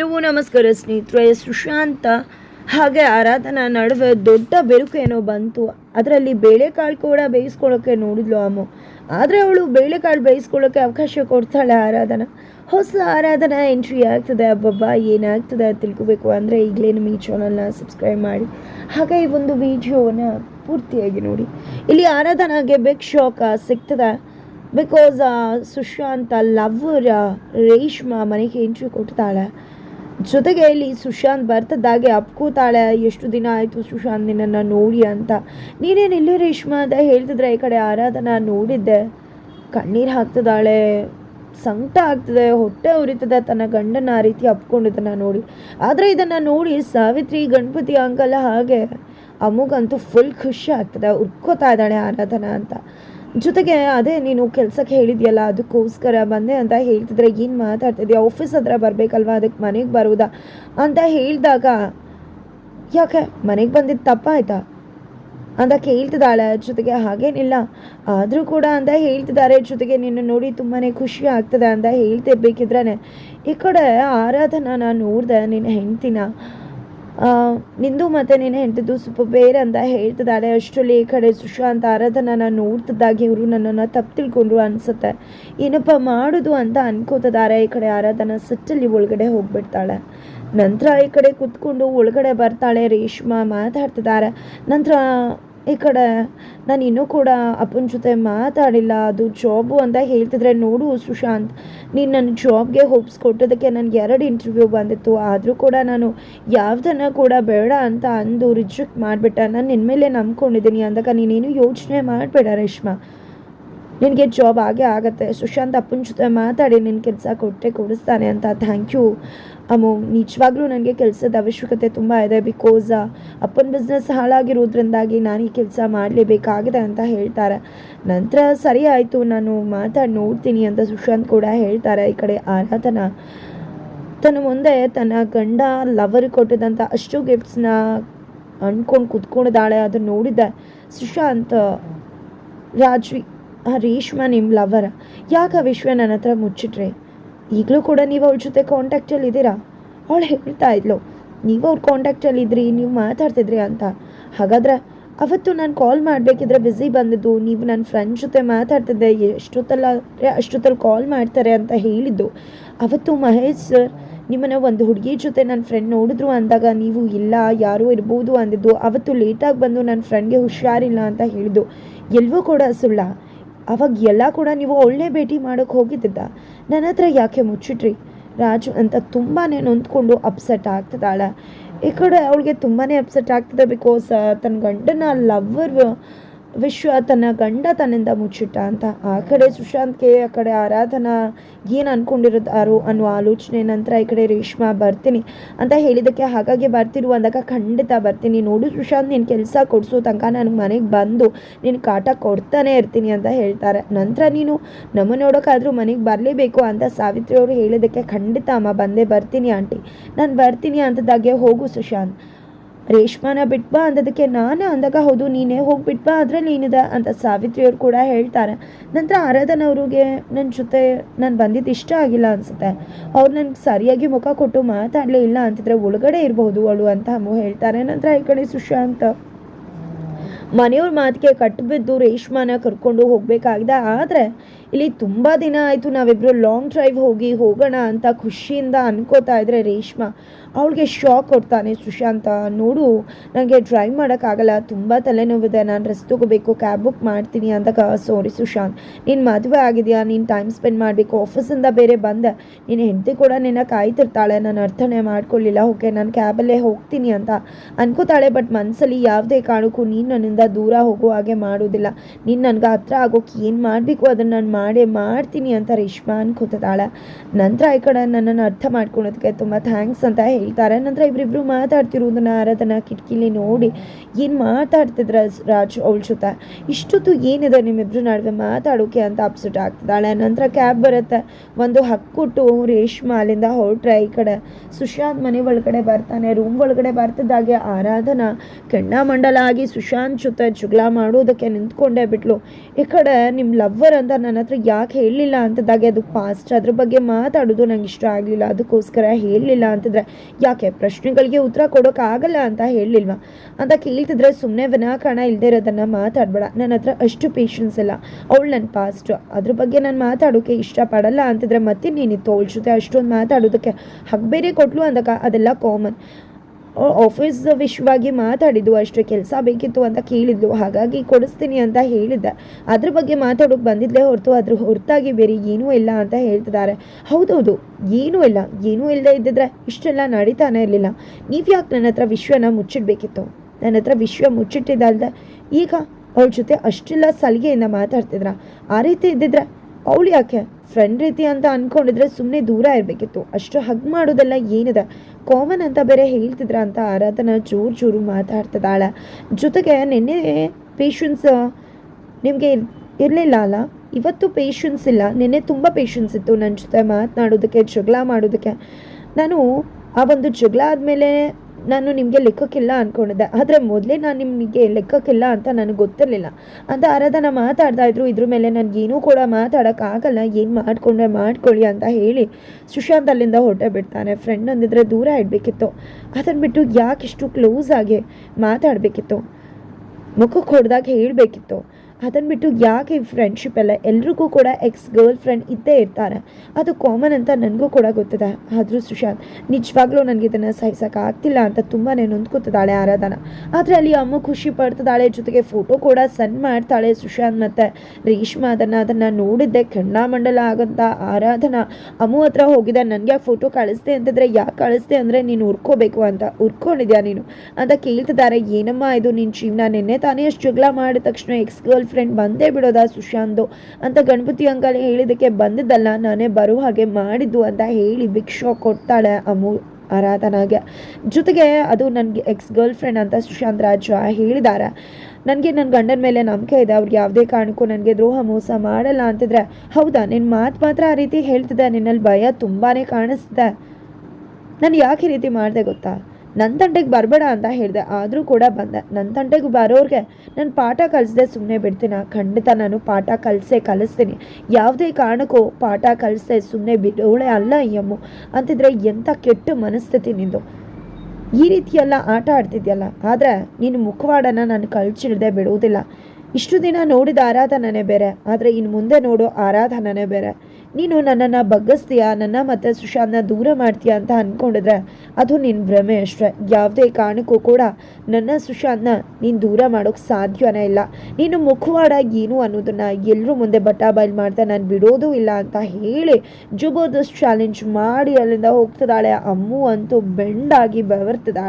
Hi hello ನಮಸ್ಕಾರ ಸ್ನೇಹಿತರೆ, ಸುಶಾಂತ ಹಾಗೆ ಆರಾಧನಾ ನಡುವೆ ದೊಡ್ಡ ಬೆರುಕು ಏನೋ ಬಂತು. ಅದರಲ್ಲಿ ಬೇಳೆಕಾಳು ಕೂಡ ಬೇಯಿಸ್ಕೊಳ್ಳೋಕೆ ನೋಡಿದ್ಲು ಅಮ್ಮು. ಆದರೆ ಅವಳು ಬೇಳೆಕಾಳು ಬೇಯಿಸ್ಕೊಳ್ಳೋಕೆ ಅವಕಾಶ ಕೊಡ್ತಾಳೆ ಆರಾಧನಾ. ಹೊಸ ಆರಾಧನಾ ಎಂಟ್ರಿ ಆಗ್ತದೆ ಅಬ್ಬಬ್ಬ, ಏನಾಗ್ತದೆ ತಿಳ್ಕೊಬೇಕು. ಅಂದರೆ ಈಗಲೇ ನಮ್ಮ ಈ ಚಾನಲ್ನ ಸಬ್ಸ್ಕ್ರೈಬ್ ಮಾಡಿ. ಹಾಗೆ ಈ ಒಂದು ವಿಡಿಯೋನ ಪೂರ್ತಿಯಾಗಿ ನೋಡಿ. ಇಲ್ಲಿ ಆರಾಧನಾಗೆ ಬೆಕ್ ಶಾಕ್ ಸಿಗ್ತದೆ. ಬಿಕಾಸ್ ಸುಶಾಂತ ಲವ್ ರೇಷ್ಮಾ ಮನೆಗೆ ಎಂಟ್ರಿ ಕೊಡ್ತಾಳೆ. ಜೊತೆಗೆ ಇಲ್ಲಿ ಸುಶಾಂತ್ ಬರ್ತದಾಗೆ ಅಪ್ಕೋತಾಳೆ, ಎಷ್ಟು ದಿನ ಆಯಿತು ಸುಶಾಂತ್ ನಿನ್ನನ್ನು ನೋಡಿ ಅಂತ. ನೀನೇನು ಇಲ್ಲೇ ರೇಷ್ಮಾ ಅಂತ ಹೇಳ್ತಿದ್ರೆ ಈ ಕಡೆ ಆರಾಧನಾ ನೋಡಿದ್ದೆ. ಕಣ್ಣೀರು ಹಾಕ್ತಿದ್ದಾಳೆ. ಸಂಕಟ ಆಗ್ತದೆ. ಹೊಟ್ಟೆ ಉರಿತದೆ. ತನ್ನ ಗಂಡನ ಆ ರೀತಿ ಅಪ್ಕೊಂಡಿದ್ದನ್ನು ನೋಡಿ. ಆದರೆ ಇದನ್ನು ನೋಡಿ ಸಾವಿತ್ರಿ, ಗಣಪತಿ, ಅಂಕಲ್ ಹಾಗೆ ಅಮುಗಂತೂ ಫುಲ್ ಖುಷಿ ಆಗ್ತದೆ. ಉರ್ಕೋತಾ ಇದ್ದಾಳೆ ಆರಾಧನಾ ಅಂತ. ಜೊತೆಗೆ ಅದೇ ನೀನು ಕೆಲಸಕ್ಕೆ ಹೇಳಿದ್ಯಲ್ಲ, ಅದಕ್ಕೋಸ್ಕರ ಬಂದೆ ಅಂತ ಹೇಳ್ತಿದ್ರೆ ಏನು ಮಾತಾಡ್ತಿದ್ಯಾ? ಆಫೀಸ್ ಹತ್ರ ಬರಬೇಕಲ್ವಾ? ಅದಕ್ಕೆ ಮನೆಗೆ ಬರೋದಾ? ಅಂತ ಹೇಳಿದಾಗ, ಯಾಕೆ? ಮನೆಗೆ ಬಂದಿದ್ದು ತಪ್ಪಾಯ್ತಾ? ಅಂತ ಕೇಳ್ತಿದ್ದಾಳೆ. ಜೊತೆಗೆ ಹಾಗೇನಿಲ್ಲ. ಆದರೂ ಕೂಡ ಅಂತ ಹೇಳ್ತಿದ್ದಾರೆ. ಜೊತೆಗೆ ನಿನ್ನ ನೋಡಿ ತುಂಬಾ ಖುಷಿ ಆಗ್ತದೆ ಅಂತ ಹೇಳ್ತಿರ್ಬೇಕಿದ್ರೆ ಈ ಕಡೆ ಆರಾಧನಾ ನಾನು ನೋಡಿದೆ ನಿನ್ನ ಹೆಂಡ್ತಿನ. ನಿಂದು ಮತ್ತೆ ನೀನು ಹೆಂಡತಿದ್ದು ಸ್ವಲ್ಪ ಬೇರೆ ಅಂತ ಹೇಳ್ತಿದ್ದಾಳೆ ಅಷ್ಟರಲ್ಲಿ ಈ ಕಡೆ ಸುಶಾಂತ್ ಆರಾಧನ ನಾನು ನೋಡ್ತಿದ್ದಾಗೆ ಇವರು ನನ್ನನ್ನು ತಪ್ಪು ತಿಳ್ಕೊಂಡ್ರು ಅನಿಸುತ್ತೆ. ಏನಪ್ಪ ಮಾಡೋದು ಅಂತ ಅನ್ಕೋತಿದ್ದಾರೆ. ಈ ಕಡೆ ಆರಾಧನ ಸಿಟ್ಟಲ್ಲಿ ಒಳಗಡೆ ಹೋಗ್ಬಿಡ್ತಾಳೆ. ನಂತರ ಈ ಕಡೆ ಕುತ್ಕೊಂಡು ಒಳಗಡೆ ಬರ್ತಾಳೆ. ರೇಷ್ಮಾ ಮಾತಾಡ್ತಿದ್ದಾರೆ. ನಂತರ ಈ ಕಡೆ ನಾನು ಇನ್ನೂ ಕೂಡ ಅಪ್ಪನ ಜೊತೆ ಮಾತಾಡಿಲ್ಲ. ಅದು ಜಾಬು ಅಂತ ಹೇಳ್ತಿದ್ರೆ ನೋಡು ಸುಶಾಂತ್, ನೀನು ನನ್ನ ಜಾಬ್ಗೆ ಹೋಪ್ಸ್ ಕೊಟ್ಟೋದಕ್ಕೆ ನನಗೆ ಎರಡು ಇಂಟರ್ವ್ಯೂ ಬಂದಿತ್ತು. ಆದರೂ ಕೂಡ ನಾನು ಯಾವುದನ್ನು ಕೂಡ ಬೇಡ ಅಂತ ಅಂದು ರಿಜೆಕ್ಟ್ ಮಾಡಿಬಿಟ್ಟ. ನಾನು ನಿನ್ನ ಮೇಲೆ ನಂಬ್ಕೊಂಡಿದ್ದೀನಿ ಅಂದಾಗ ನೀನೇನು ಯೋಚನೆ ಮಾಡಬೇಡ ರೇಷ್ಮಾ. ನಿನಗೆ ಜಾಬ್ ಆಗೇ ಆಗುತ್ತೆ. ಸುಶಾಂತ್ ಅಪ್ಪನ ಜೊತೆ ಮಾತಾಡಿ ನಿನ್ನ ಕೆಲಸ ಕೊಟ್ಟರೆ ಕೊಡಿಸ್ತಾನೆ ಅಂತ. ಥ್ಯಾಂಕ್ ಯು ಅಮ್ಮು ನಿಜವಾಗ್ಲೂ ನನಗೆ ಕೆಲಸದ ಅವಶ್ಯಕತೆ ತುಂಬ ಇದೆ ಬಿಕಾಸ್ ಅಪ್ಪನ ಬಿಸ್ನೆಸ್ ಹಾಳಾಗಿರೋದ್ರಿಂದಾಗಿ ನಾನು ಈ ಕೆಲಸ ಮಾಡಲೇಬೇಕಾಗಿದೆ ಅಂತ ಹೇಳ್ತಾರೆ. ನಂತರ ಸರಿ ಆಯಿತು, ನಾನು ಮಾತಾಡಿ, ನೋಡ್ತೀನಿ ಅಂತ ಸುಶಾಂತ್ ಕೂಡ ಹೇಳ್ತಾರೆ. ಈ ಕಡೆ ಆರಾಧನಾ, ತನ್ನ ಮುಂದೆ ತನ್ನ ಗಂಡ ಲವರ್ ಕೊಟ್ಟಿದ್ದಂಥ ಅಷ್ಟು ಗಿಫ್ಟ್ಸ್ನ ಅಂದ್ಕೊಂಡು ಕುತ್ಕೊಂಡಿದ್ದಾಳೆ. ಅದನ್ನು ನೋಡಿದ್ದೆ. ಸುಶಾಂತ್, ರಾಜ್ವಿ ಆ ರೇಷ್ಮಾ ನಿಮ್ಮ ಲವರ ಯಾಕೆ ಆ ವಿಶ್ವ ನನ್ನ ಹತ್ರ ಮುಚ್ಚಿಟ್ರೆ? ಈಗಲೂ ಕೂಡ ನೀವು ಅವಳ ಜೊತೆ ಕಾಂಟ್ಯಾಕ್ಟಲ್ಲಿ ಇದ್ದೀರಾ? ಅವಳು ಹೇಳ್ತಾ ಇದ್ಲು, ನೀವು ಅವ್ರ ಕಾಂಟ್ಯಾಕ್ಟಲ್ಲಿ ಇದ್ರಿ, ನೀವು ಮಾತಾಡ್ತಿದ್ರಿ ಅಂತ. ಹಾಗಾದ್ರೆ ಅವತ್ತು ನಾನು ಕಾಲ್ ಮಾಡಬೇಕಿದ್ರೆ ಬ್ಯುಸಿ ಬಂದಿದ್ದು, ನೀವು ನನ್ನ ಫ್ರೆಂಡ್ ಜೊತೆ ಮಾತಾಡ್ತಿದ್ದೆ ಎಷ್ಟೊತ್ತಲ್ಲ ಅಷ್ಟೊತ್ತಲ್ಲಿ ಕಾಲ್ ಮಾಡ್ತಾರೆ ಅಂತ ಹೇಳಿದ್ದು. ಅವತ್ತು ಮಹೇಶ್ ಸರ್ ನಿಮ್ಮನ್ನು ಒಂದು ಹುಡುಗಿ ಜೊತೆ ನನ್ನ ಫ್ರೆಂಡ್ ನೋಡಿದ್ರು ಅಂದಾಗ ನೀವು ಇಲ್ಲ, ಯಾರೂ ಇರ್ಬೋದು ಅಂದಿದ್ದು. ಅವತ್ತು ಲೇಟಾಗಿ ಬಂದು ನನ್ನ ಫ್ರೆಂಡ್ಗೆ ಹುಷಾರಿಲ್ಲ ಅಂತ ಹೇಳಿದ್ದು. ಎಲ್ಲವೂ ಕೂಡ ಸುಳ್ಳ. ಅವಾಗ ಎಲ್ಲ ಕೂಡ ನೀವು ಒಳ್ಳೆ ಭೇಟಿ ಮಾಡೋಕ್ಕೆ ಹೋಗಿದ್ದಿದ್ದ? ನನ್ನ ಹತ್ರ ಯಾಕೆ ಮುಚ್ಚಿಟ್ರಿ? ರಾಜು ಅಂತ ತುಂಬಾ ನೊಂದ್ಕೊಂಡು ಅಪ್ಸೆಟ್ ಆಗ್ತದಾಳೆ ಈ ಕಡೆ ಅವಳಿಗೆ ತುಂಬಾ ಅಪ್ಸೆಟ್ ಆಗ್ತದೆ ಬಿಕಾಸ್ ತನ್ನ ಗಂಡನ ಲವ್ವರ್ ವಿಶ್ವ ತನ್ನ ಗಂಡ ತನ್ನಿಂದ ಮುಚ್ಚಿಟ್ಟ ಅಂತ. ಆ ಕಡೆ ಸುಶಾಂತ್ಗೆ, ಆ ಕಡೆ ಆರಾಧನಾ ಏನು ಅನ್ಕೊಂಡಿರೋದಾರು ಅನ್ನೋ ಆಲೋಚನೆ ನಂತರ ಈ ಕಡೆ ರೇಷ್ಮಾ, ಬರ್ತೀನಿ ಅಂತ ಹೇಳಿದ್ದಕ್ಕೆ ಹಾಗಾಗಿ ಬರ್ತಿರು ಅಂದಾಗ ಖಂಡಿತ ಬರ್ತೀನಿ. ನೋಡು ಸುಶಾಂತ್, ನೀನು ಕೆಲಸ ಕೊಡಿಸೋ ತನಕ ನನಗೆ ಮನೆಗೆ ಬಂದು ನೀನು ಕಾಟ ಕೊಡ್ತಾನೆ ಇರ್ತೀನಿ ಅಂತ ಹೇಳ್ತಾರೆ. ನಂತರ ನೀನು ನಮ್ಮ ನೋಡೋಕ್ಕಾದರೂ ಮನೆಗೆ ಬರಲೇಬೇಕು ಅಂತ ಸಾವಿತ್ರಿ ಅವರು ಹೇಳಿದ್ದಕ್ಕೆ ಖಂಡಿತ ಅಮ್ಮ ಬಂದೇ ಬರ್ತೀನಿ ಆಂಟಿ. ನಾನು ಬರ್ತೀನಿ ಅಂತದಾಗೆ ಹೋಗು ಸುಶಾಂತ್. ರೇಷ್ಮಾನ ಬಿಟ್ಬಾ ಅಂದದಕ್ಕೆ ನಾನು ಅಂದಾಗ ಹೌದು, ನೀನೇ ಹೋಗ್ಬಿಟ್ಬಾ ಅದರಲ್ಲಿ ಏನಿದೆ ಅಂತ ಸಾವಿತ್ರಿಯವ್ರು ಕೂಡ ಹೇಳ್ತಾರೆ. ನಂತರ ಆರಾಧನ ಅವ್ರಿಗೆ ನನ್ನ ಜೊತೆ ನಾನು ಬಂದಿದ್ದು ಇಷ್ಟ ಆಗಿಲ್ಲ ಅನಿಸುತ್ತೆ. ಅವ್ರು ನನಗೆ ಸರಿಯಾಗಿ ಮುಖ ಕೊಟ್ಟು ಮಾತಾಡಲೇ ಇಲ್ಲ ಅಂತಿದ್ರೆ ಒಳಗಡೆ ಇರಬಹುದು ಅವಳು ಅಂತ ಅಮ್ಮು ಹೇಳ್ತಾರೆ. ನಂತರ ಈ ಕಡೆ ಸುಶಾಂತ್ ಮನೆಯವ್ರ ಮಾತಿಗೆ ಕಟ್ಟಿಬಿದ್ದು ರೇಷ್ಮಾನ ಕರ್ಕೊಂಡು ಹೋಗಬೇಕಾಗಿದೆ. ಆದರೆ ಇಲ್ಲಿ ತುಂಬ ದಿನ ಆಯಿತು ನಾವಿಬ್ಬರು ಲಾಂಗ್ ಡ್ರೈವ್ ಹೋಗಿ ಹೋಗೋಣ ಅಂತ ಖುಷಿಯಿಂದ ಅನ್ಕೋತಾ ಇದ್ರೆ ರೇಷ್ಮಾ. ಅವಳಿಗೆ ಶಾಕ್ ಕೊಡ್ತಾನೆ ಸುಶಾಂತ. ನೋಡು ನನಗೆ ಡ್ರೈವ್ ಮಾಡೋಕ್ಕಾಗಲ್ಲ. ತುಂಬ ತಲೆನೋವಿದೆ. ನಾನು ರೆಸ್ಟ್ ತಗೋಬೇಕು. ಕ್ಯಾಬ್ ಬುಕ್ ಮಾಡ್ತೀನಿ ಅಂತ ಸೋರಿ ಸುಶಾಂತ್. ನೀನು ಮದುವೆ ಆಗಿದೆಯಾ? ನೀನು ಟೈಮ್ ಸ್ಪೆಂಡ್ ಮಾಡಬೇಕು. ಆಫೀಸಿಂದ ಬೇರೆ ಬಂದೆ. ನಿನ್ನ ಹೆಂಡತಿ ಕೂಡ ನಿನ್ನ ಕಾಯ್ತಿರ್ತಾಳೆ ನಾನು ಅರ್ಥನೇ ಮಾಡ್ಕೊಳ್ಳಿಲ್ಲ ಓಕೆ, ನಾನು ಕ್ಯಾಬಲ್ಲೇ ಹೋಗ್ತೀನಿ ಅಂತ ಅನ್ಕೋತಾಳೆ. ಬಟ್ ಮನಸ್ಸಲ್ಲಿ ಯಾವುದೇ ಕಾರಣಕ್ಕೂ ನೀನು ನನ್ನಿಂದ ದೂರ ಹೋಗೋ ಹಾಗೆ ಮಾಡೋದಿಲ್ಲ. ನೀನು ನನಗೆ ಹತ್ರ ಆಗೋಕೆ ಏನು ಮಾಡಬೇಕು? ಅದನ್ನು ನಾನು ಮಾಡೇ ಮಾಡ್ತೀನಿ ಅಂತ ರೇಷ್ಮಾ ಅನ್ಕೋತಿದ್ದಾಳೆ ನಂತರ ಈ ಕಡೆ ನನ್ನನ್ನು ಅರ್ಥ ಮಾಡ್ಕೊಳೋದಕ್ಕೆ ತುಂಬ ಥ್ಯಾಂಕ್ಸ್ ಅಂತ ಹೇಳ್ತಾರೆ. ನಂತರ ಇಬ್ಬರಿಬ್ರು ಮಾತಾಡ್ತಿರೋದನ್ನ, ಆರಾಧನ ಕಿಟಕಿಲಿ ನೋಡಿ ಏನು ಮಾತಾಡ್ತಿದ್ರ ರಾಜ್ ಅವಳ ಜೊತೆ? ಇಷ್ಟೊತ್ತು ಏನಿದೆ ನಿಮ್ಮಿಬ್ರು ನಡುವೆ ಮಾತಾಡೋಕೆ ಅಂತ ಅಪ್ಸೆಟ್ ಆಗ್ತಿದ್ದಾಳೆ ನಂತರ ಕ್ಯಾಬ್ ಬರುತ್ತೆ. ಒಂದು ಹಕ್ಕೊಟ್ಟು ರೇಷ್ಮಾ ಅಲ್ಲಿಂದ ಹೊರಟ್ರೆ ಈ ಕಡೆ ಸುಶಾಂತ್ ಮನೆ ಒಳಗಡೆ ಬರ್ತಾನೆ. ರೂಮ್ ಒಳಗಡೆ ಬರ್ತಿದ್ದಾಗೆ ಆರಾಧನಾ ಕೆಂಡಾಮಂಡಲ ಆಗಿ ಸುಶಾಂತ್ ಜೊತೆ ಜಗಳ ಮಾಡೋದಕ್ಕೆ ನಿಂತ್ಕೊಂಡೇ ಬಿಟ್ಲು. ಈ ಕಡೆ ನಿಮ್ಮ ಲವ್ವರ್ ಅಂತ ನನ್ನ ಹತ್ರ ಯಾಕೆ ಹೇಳಲಿಲ್ಲ ಅಂತದಾಗೆ ಅದು ಪಾಸ್ಟ್ ಅದ್ರ ಬಗ್ಗೆ ಮಾತಾಡೋದು ನಂಗೆ ಇಷ್ಟ ಆಗಲಿಲ್ಲ. ಅದಕ್ಕೋಸ್ಕರ ಹೇಳಲಿಲ್ಲ ಅಂತಂದರೆ ಯಾಕೆ ಪ್ರಶ್ನೆಗಳಿಗೆ ಉತ್ತರ ಕೊಡೋಕ್ಕಾಗಲ್ಲ ಅಂತ ಹೇಳಲಿಲ್ವಾ ಅಂತ ಕೇಳ್ತಿದ್ರೆ ಸುಮ್ಮನೆ ವಿನಾಕಾರಣ ಇಲ್ಲದೆ ಇರೋದನ್ನು ಮಾತಾಡಬೇಡ. ನನ್ನ ಹತ್ರ ಅಷ್ಟು ಪೇಷನ್ಸ್ ಇಲ್ಲ. ಅವಳು ನನ್ನ ಪಾಸ್ಟ್ ಅದ್ರ ಬಗ್ಗೆ ನಾನು ಮಾತಾಡೋಕ್ಕೆ ಇಷ್ಟಪಡಲ್ಲ ಅಂತಂದರೆ ಮತ್ತೆ ನೀನು ಅವಳ ಜೊತೆ ಅಷ್ಟೊಂದು ಮಾತಾಡೋದಕ್ಕೆ ಹಗ್ಬೇರೆ ಕೊಟ್ಲು ಅಂದಾಗ ಅದೆಲ್ಲ ಕಾಮನ್ ಆಫೀಸ್ ವಿಷಯವಾಗಿ ಮಾತಾಡಿದ್ದು ಅಷ್ಟು, ಕೆಲಸ ಬೇಕಿತ್ತು ಅಂತ ಕೇಳಿದ್ಲು. ಹಾಗಾಗಿ ಕೊಡಿಸ್ತೀನಿ ಅಂತ ಹೇಳಿದ್ದೆ. ಅದ್ರ ಬಗ್ಗೆ ಮಾತಾಡೋಕೆ ಬಂದಿದ್ಲೇ ಹೊರತು ಅದ್ರ ಹೊರತಾಗಿ ಬೇರೆ ಏನೂ ಇಲ್ಲ ಅಂತ ಹೇಳ್ತಿದ್ದಾರೆ. ಹೌದೌದು, ಏನೂ ಇಲ್ಲ. ಏನೂ ಇಲ್ಲದೆ ಇದ್ದಿದ್ರೆ ಇಷ್ಟೆಲ್ಲ ನಡೀತಾನೆ ಇರಲಿಲ್ಲ. ನೀವು ಯಾಕೆ ನನ್ನ ಹತ್ರ ವಿಶ್ವನ ಮುಚ್ಚಿಡ್ಬೇಕಿತ್ತು? ನನ್ನ ಹತ್ರ ವಿಶ್ವ ಮುಚ್ಚಿಟ್ಟಿದ್ದಲ್ದೆ ಈಗ ಅವಳ ಜೊತೆ ಅಷ್ಟೆಲ್ಲ ಸಲಿಗೆಯಿಂದ ಮಾತಾಡ್ತಿದ್ರ. ಆ ರೀತಿ ಇದ್ದಿದ್ರೆ ಅವಳು ಯಾಕೆ ಫ್ರೆಂಡ್ ರೀತಿ ಅಂತ ಅನ್ಕೊಂಡಿದ್ರೆ ಸುಮ್ಮನೆ ದೂರ ಇರಬೇಕಿತ್ತು. ಅಷ್ಟು ಹಗ್ ಮಾಡೋದೆಲ್ಲ ಏನಿದೆ? ಕಾಮನ್ ಅಂತ ಬೇರೆ ಹೇಳ್ತಿದ್ರ ಅಂತ ಆರಾಧನಾ ಜೋರು ಜೋರು ಮಾತಾಡ್ತಿದ್ದಾಳೆ. ಜೊತೆಗೆ ನಿನ್ನೆ ಪೇಷನ್ಸ್ ನಿಮಗೆ ಇರಲಿಲ್ಲ ಅಲ್ಲ? ಇವತ್ತು ಪೇಷನ್ಸ್ ಇಲ್ಲ. ನಿನ್ನೆ ತುಂಬ ಪೇಷನ್ಸ್ ಇತ್ತು ನನ್ನ ಜೊತೆ ಮಾತನಾಡೋದಕ್ಕೆ, ಜಗಳ ಮಾಡೋದಕ್ಕೆ. ನಾನು ಆ ಒಂದು ಜಗಳ ಆದಮೇಲೆ ನಾನು ನಿಮಗೆ ಲೆಕ್ಕಕ್ಕಿಲ್ಲ ಅಂದ್ಕೊಂಡಿದ್ದೆ ಆದರೆ ಮೊದಲೇ ನಾನು ನಿಮಗೆ ಲೆಕ್ಕಕ್ಕಿಲ್ಲ ಅಂತ ನನಗೆ ಗೊತ್ತಿರಲಿಲ್ಲ. ಅಂತ ಆರಾಧನ ಮಾತಾಡ್ತಾ ಇದ್ರು. ಇದ್ರ ಮೇಲೆ ನನಗೇನೂ ಕೂಡ ಮಾತಾಡೋಕ್ಕಾಗಲ್ಲ ಏನು ಮಾಡಿಕೊಂಡ್ರೆ ಮಾಡ್ಕೊಳ್ಳಿ ಅಂತ ಹೇಳಿ ಸುಶಾಂತ್ ಅಲ್ಲಿಂದ ಹೊರಟೆ ಬಿಡ್ತಾನೆ. ಫ್ರೆಂಡ್ ಅಂದಿದ್ರೆ ದೂರ ಇಡಬೇಕಿತ್ತು. ಅದನ್ನು ಬಿಟ್ಟು ಯಾಕೆ ಇಷ್ಟು ಕ್ಲೋಸ್ ಆಗಿ ಮಾತಾಡಬೇಕಿತ್ತು. ಮುಖಕ್ಕೆ ಹೊಡೆದಾಗ ಹೇಳಬೇಕಿತ್ತು. ಅದನ್ನು ಬಿಟ್ಟು ಯಾಕೆ ಫ್ರೆಂಡ್ಶಿಪ್ ಎಲ್ಲ ಎಲ್ರಿಗೂ ಕೂಡ ಎಕ್ಸ್ ಗರ್ಲ್ ಫ್ರೆಂಡ್ ಇದ್ದೇ ಇರ್ತಾರೆ? ಅದು ಕಾಮನ್ ಅಂತ ನನಗೂ ಕೂಡ ಗೊತ್ತಿದೆ. ಆದರೂ ಸುಶಾಂತ್, ನಿಜವಾಗ್ಲೂ ನನಗೆ ಇದನ್ನು ಸಹಿಸೋಕೆ ಆಗ್ತಿಲ್ಲ ಅಂತ ತುಂಬಾ ನೊಂದ್ಕೋತಿದ್ದಾಳೆ ಆರಾಧನ. ಆದರೆ ಅಲ್ಲಿ ಅಮ್ಮ ಖುಷಿ ಪಡ್ತಿದ್ದಾಳೆ, ಜೊತೆಗೆ ಫೋಟೋ ಕೂಡ ಸೆಂಡ್ ಮಾಡ್ತಾಳೆ ಸುಶಾಂತ್ ಮತ್ತು ರೇಷ್ಮಾ ಅದನ್ನು ಅದನ್ನು ನೋಡಿದ್ದೆ. ಖಂಡಾಮಂಡಲ ಆಗಂತ ಆರಾಧನಾ, ಅಮ್ಮು ಹತ್ರ ಹೋಗಿದೆ. ನನಗೆ ಫೋಟೋ ಕಳಿಸ್ದೆ ಅಂತಂದರೆ ಯಾಕೆ ಕಳಿಸ್ದೆ ಅಂದರೆ ನೀನು ಉರ್ಕೋಬೇಕು ಅಂತ. ಉರ್ಕೊಂಡಿದ್ಯಾ ನೀನು? ಅಂತ ಕೇಳ್ತಿದ್ದಾರೆ. ಏನಮ್ಮ ಇದು? ನಿನ್ನ ಜೀವನ ನಿನ್ನೆ ತಾನೇ ಅಷ್ಟು ಜಗಳ ಮಾಡಿದ ತಕ್ಷಣ ಎಕ್ಸ್ ಗರ್ಲ್ ಫ್ರೆಂಡ್ ಬಂದೇ ಬಿಡೋದಾ ಸುಶಾಂತು? ಅಂತ ಗಣಪತಿ ಅಂಕಲ್ ಹೇಳಿದ್ದಕ್ಕೆ ಬಂದಿದ್ದಲ್ಲ, ನಾನೇ ಬರೋ ಹಾಗೆ ಮಾಡಿದ್ದು ಅಂತ ಹೇಳಿ ಬಿಗ್ ಕೊಡ್ತಾಳೆ ಅಮು ಆರಾಧನಾಗೆ. ಜೊತೆಗೆ ಅದು ನನಗೆ ಎಕ್ಸ್ ಗರ್ಲ್ ಫ್ರೆಂಡ್ ಅಂತ ಸುಶಾಂತ್ ರಾಜ ಹೇಳಿದ್ದಾರೆ ನನಗೆ ನನ್ನ ಗಂಡನ ಮೇಲೆ ನಂಬಿಕೆ ಇದೆ, ಅವ್ರಿಗೆ ಯಾವುದೇ ಕಾರಣಕ್ಕೂ ನನಗೆ ದ್ರೋಹ ಮೋಸ ಮಾಡಲ್ಲ ಅಂತಿದ್ರೆ, ಹೌದಾ ನಿನ್ನ ಮಾತು ಮಾತ್ರ ಆ ರೀತಿ ಹೇಳ್ತಿದ್ದೆ ನಿನ್ನಲ್ಲಿ ಭಯ ತುಂಬಾ ಕಾಣಿಸ್ತಿದೆ. ನಾನು ಯಾಕೆ ರೀತಿ ಮಾಡಿದೆ ಗೊತ್ತಾ? ನನ್ನ ತಂಟೆಗೆ ಬರಬೇಡ ಅಂತ ಹೇಳಿದೆ. ಆದರೂ ಕೂಡ ಬಂದೆ. ನನ್ನ ತಂಟೆಗೆ ಬರೋರಿಗೆ ನಾನು ಪಾಠ ಕಲಿಸ್ದೆ ಸುಮ್ಮನೆ ಬಿಡ್ತೀನಿ. ಖಂಡಿತ ನಾನು ಪಾಠ ಕಲಿಸೇ ಕಲಿಸ್ತೀನಿ. ಯಾವುದೇ ಕಾರಣಕ್ಕೂ ಪಾಠ ಕಲಿಸೆ ಸುಮ್ಮನೆ ಬಿಡೋಳೆ ಅಲ್ಲ ಯಮ್ಮು ಅಂತಿದ್ರೆ ಎಂಥ ಕೆಟ್ಟ ಮನಸ್ಥಿತಿ ನಿಂದು. ಈ ರೀತಿಯೆಲ್ಲ ಆಟ ಆಡ್ತಿದ್ಯಲ್ಲ. ಆದರೆ ನಿನ್ನ ಮುಖವಾಡನ ನಾನು ಕಳ್ಚಿಡ್ದೆ ಬಿಡುವುದಿಲ್ಲ ಇಷ್ಟು ದಿನ ನೋಡಿದ ಆರಾಧನೆ ಬೇರೆ. ಆದರೆ ಇನ್ನು ಮುಂದೆ ನೋಡೋ ಆರಾಧನೆ ಬೇರೆ. ನೀನು ನನ್ನನ್ನು ಬಗ್ಗಿಸ್ತೀಯಾ? ನನ್ನ ಮತ್ತು ಸುಶಾಂತ್ನ ದೂರ ಮಾಡ್ತೀಯಾ ಅಂತ ಅಂದ್ಕೊಂಡಿದ್ರೆ ಅದು ನಿನ್ನ ಭ್ರಮೆ ಅಷ್ಟೇ. ಯಾವುದೇ ಕಾರಣಕ್ಕೂ ಕೂಡ ನನ್ನ ಸುಶಾಂತ್ನ ನೀನು ದೂರ ಮಾಡೋಕ್ಕೆ ಸಾಧ್ಯವೇ ಇಲ್ಲ. ನೀನು ಮುಖವಾಡ ಏನು ಅನ್ನೋದನ್ನು ಎಲ್ಲರೂ ಮುಂದೆ ಬಟಾಬೈಲ್ ಮಾಡ್ತಾ ನಾನು ಬಿಡೋದು ಇಲ್ಲ ಅಂತ ಹೇಳಿ ಜುಬೋದಸ್ ಚಾಲೆಂಜ್ ಮಾಡಿ ಅಲ್ಲಿಂದ ಹೋಗ್ತಿದ್ದಾಳೆ. ಅಮ್ಮು ಅಂತೂ ಬೆಂಡಾಗಿ ಬೆವರ್ತಿದ್ದಾಳೆ.